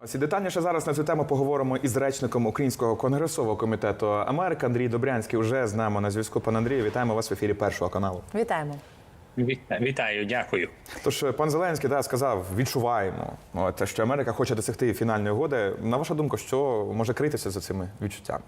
Ось і детальніше зараз на цю тему поговоримо із речником Українського конгресового комітету Америки Андрій Добрянський. Уже з нами на зв'язку. Пан Андрію, вітаємо вас в ефірі першого каналу. Вітаємо. Віта- Вітаю, дякую. Тож пан Зеленський да, сказав, відчуваємо те, що Америка хоче досягти фінальної угоди. На вашу думку, що може критися за цими відчуттями?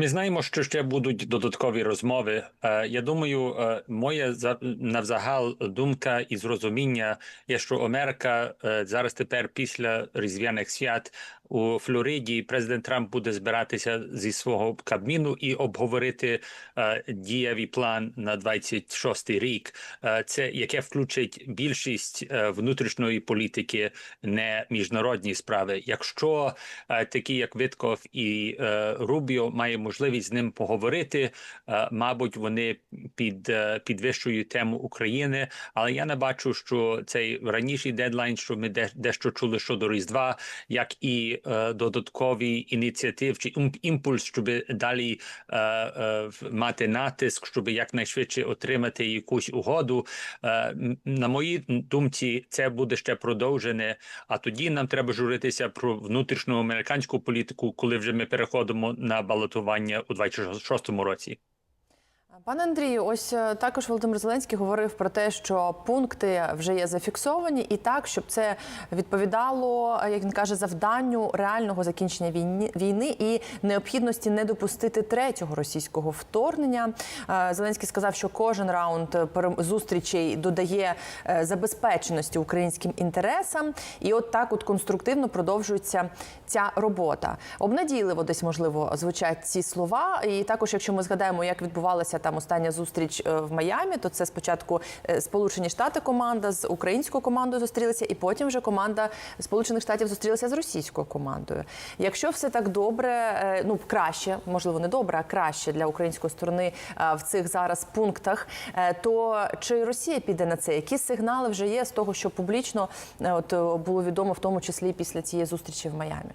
Ми знаємо, що ще будуть додаткові розмови. Е, Я думаю, е, моя за- навзагал думка і зрозуміння є, що Америка е, зараз тепер після різдвяних свят у Флориді президент Трамп буде збиратися зі свого кабміну і обговорити е, дієвий план на 26 рік. Е, Це яке включить більшість е, внутрішньої політики, не міжнародні справи. Якщо е, такі як Витков і е, Рубіо має можливість з ним поговорити. Е, мабуть, вони під е, підвищують тему України, але я не бачу, що цей раніший дедлайн, що ми де, дещо чули щодо Різдва, як і додаткові ініціатив чи імпульс, щоб далі мати натиск, щоб якнайшвидше отримати якусь угоду. На моїй думці, це буде ще продовжене. А тоді нам треба журитися про внутрішню американську політику, коли вже ми переходимо на балотування у 26-му році. Пане Андрію, ось е, також Володимир Зеленський говорив про те, що пункти вже є зафіксовані, і так, щоб це відповідало, е, як він каже, завданню реального закінчення війни, і необхідності не допустити третього російського вторгнення. Е, Зеленський сказав, що кожен раунд зустрічей додає забезпеченості українським інтересам, і от так, от конструктивно продовжується ця робота. Обнадійливо десь можливо звучать ці слова. І також, якщо ми згадаємо, як відбувалася там остання зустріч е, в Майамі, то це спочатку е, Сполучені Штати команда з українською командою зустрілися, і потім вже команда Сполучених Штатів зустрілася з російською командою. Якщо все так добре, е, ну краще, можливо, не добре, а краще для української сторони в цих зараз пунктах, то чи Росія піде на це? Які сигнали вже є з того, що публічно от було відомо, в тому числі після цієї зустрічі в Майамі?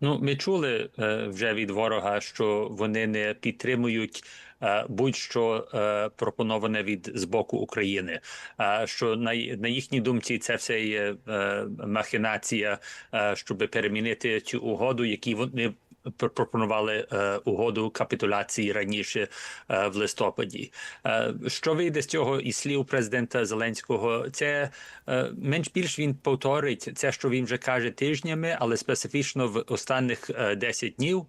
Ну, ми чули е, вже від ворога, що вони не підтримують. е, Будь-що е, пропоноване від з боку України, що на, на їхній думці це все є махінація, щоб перемінити цю угоду, які вони пропонували е, угоду капітуляції раніше е, в листопаді. Е, що вийде з цього із слів президента Зеленського? Це менш більш він повторить це, що він вже каже тижнями, але специфічно в останніх е, 10 днів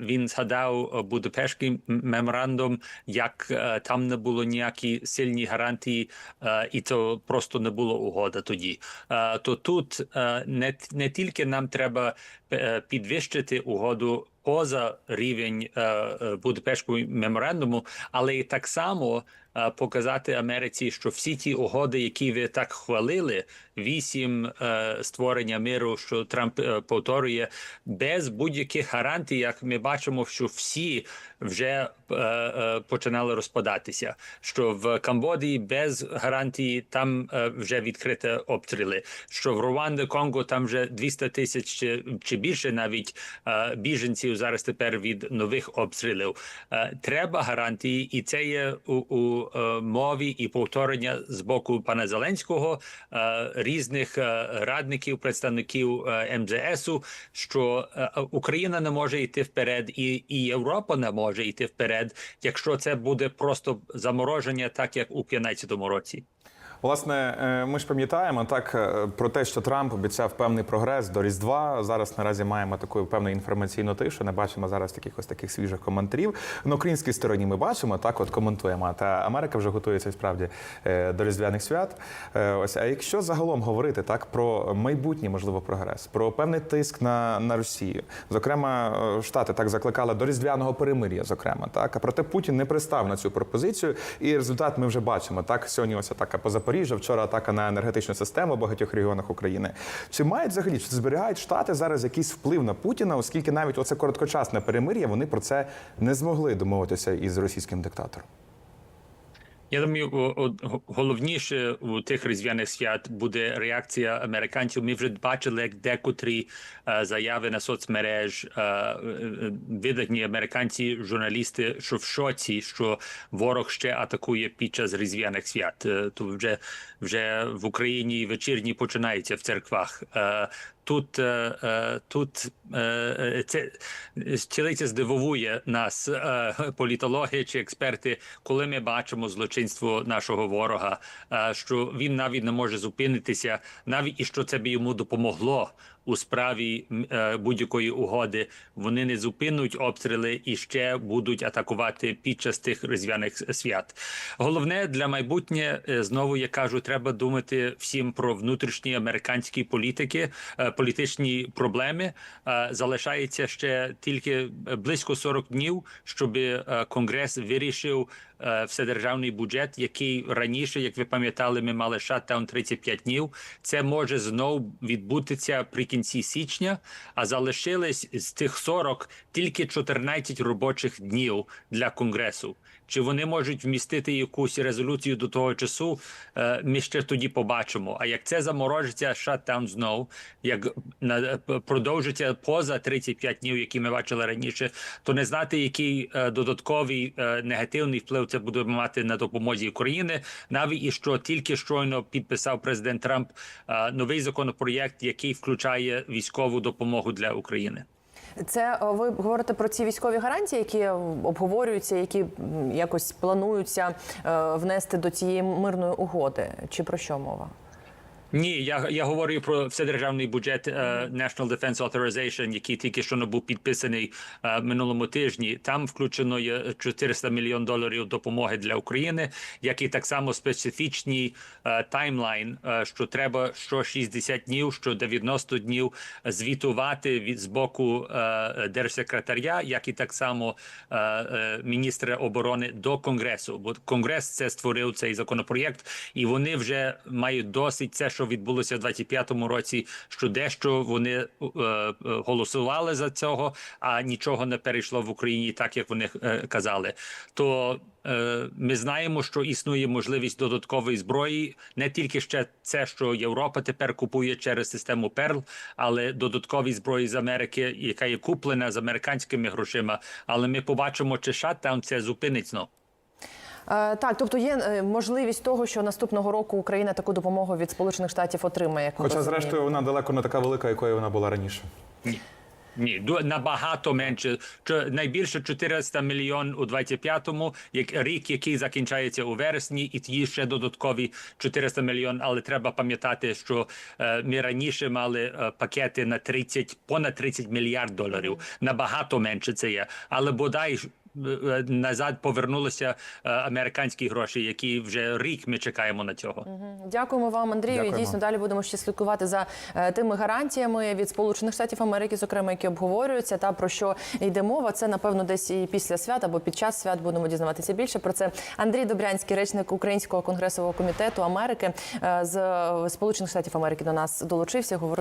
він згадав Будапештський меморандум, як там не було ніякі сильні гарантії, і то просто не було угода тоді. То тут не, не тільки нам треба підвищити угоду Rodo поза рівень е, е, Будапештського меморандуму, але і так само е, показати Америці, що всі ті угоди, які ви так хвалили, вісім створення миру, що Трамп повторює, без будь-яких гарантій, як ми бачимо, що всі вже починали розпадатися. Що в Камбоді без гарантії там вже відкриті обстріли. Що в Руанді, Конго там вже 200 тисяч чи, більше навіть е, біженців зараз тепер від нових обстрілів. Е, треба гарантії, і це є у, у е, мові і повторення з боку пана Зеленського, е, різних радників, представників МЗСу, що Україна не може йти вперед, і, і Європа не може йти вперед, якщо це буде просто замороження, так як у 15 році. Власне, е, ми ж пам'ятаємо так е, про те, що Трамп обіцяв певний прогрес до Різдва. Зараз наразі маємо таку певну інформаційну тишу. Не бачимо зараз таких ось таких свіжих коментарів. На українській стороні ми бачимо, так от коментуємо. Та Америка вже готується справді е, до різдвяних свят. Ось, а якщо загалом говорити так про майбутній, можливо, прогрес, про певний тиск на, на Росію, зокрема, штати так закликали до різдвяного перемир'я, зокрема, так а проте Путін не пристав на цю пропозицію, і результат ми вже бачимо. Так сьогодні ось атака по Запоріжжя, вчора атака на енергетичну систему в багатьох регіонах України. Чи мають взагалі чи зберігають штати зараз якийсь вплив на Путіна, оскільки навіть оце короткочасне перемир'я вони про це не змогли домовитися із російським диктатором? Я думаю, головніше у тих різдвяних свят буде реакція американців. Ми вже бачили, як декотрі е, заяви на соцмереж е, е, видатні американці, журналісти, що в шоці, що ворог ще атакує під час різдвяних свят. То вже вже в Україні вечірні починаються в церквах. Тут, е, е, тут е, це цілиця здивовує нас, політологи чи експерти, коли ми бачимо злочинство нашого ворога, що він навіть не може зупинитися, навіть і що це б йому допомогло у справі е, будь-якої угоди. Вони не зупинуть обстріли і ще будуть атакувати під час тих різдвяних свят. Головне для майбутнє е, знову я кажу, треба думати всім про внутрішні американські політики, е, політичні проблеми. Залишається ще тільки близько 40 днів, щоб конгрес вирішив вседержавний бюджет, який раніше, як ви пам'ятали, ми мали шатдаун 35 днів. Це може знов відбутися при кінці січня, а залишились з тих 40 тільки 14 робочих днів для конгресу. Чи вони можуть вмістити якусь резолюцію до того часу? е, Ми ще тоді побачимо. А як це заморожиться шатдаун знов, як продовжиться поза 35 днів, які ми бачили раніше, то не знати, який е, додатковий е, негативний вплив це буде мати на допомозі України, навіть і що тільки щойно підписав президент Трамп новий законопроєкт, який включає військову допомогу для України. Це е, ви говорите про ці військові гарантії, які обговорюються, які якось плануються е, внести до цієї мирної угоди. Чи про що мова? Ні, я, я говорю про вседержавний бюджет е, National Defense Authorization, який тільки що не був підписаний е, минулому тижні. Там включено є 400 мільйон доларів допомоги для України, як і так само специфічний е, таймлайн, е, що треба що 60 днів, що 90 днів звітувати від з боку е, держсекретаря, як і так само е, е, міністра оборони до конгресу. Бо конгрес це створив цей законопроєкт, і вони вже мають досить це, що відбулося в 25-му році, що дещо вони е, е, голосували за цього, а нічого не перейшло в Україні, так як вони е, казали. То е, ми знаємо, що існує можливість додаткової зброї, не тільки ще це, що Європа тепер купує через систему Перл, але додаткові зброї з Америки, яка є куплена з американськими грошима. Але ми побачимо, чи шатдаун це зупинить знов. Е, Так, тобто є е, можливість того, що наступного року Україна таку допомогу від Сполучених Штатів отримає. як Хоча, зрештою, вона далеко не така велика, якою вона була раніше. Ні, ду- набагато менше. Що найбільше 400 мільйон у 25-му, як рік, який закінчається у вересні, і тоді ще додаткові 400 мільйон. Але треба пам'ятати, що е, ми раніше мали е, пакети на 30, понад 30 мільярд доларів. Набагато менше це є. Але бодай назад повернулися е, американські гроші, які вже рік ми чекаємо на цього. Дякуємо вам, Андрію. Дякуємо. дійсно далі будемо ще слідкувати за е, тими гарантіями від Сполучених Штатів Америки, зокрема, які обговорюються, та про що йде мова. Це напевно десь і після свят або під час свят будемо дізнаватися більше. Про це Андрій Добрянський, речник Українського конгресового комітету Америки е, з Сполучених Штатів Америки, до нас долучився. Говорив.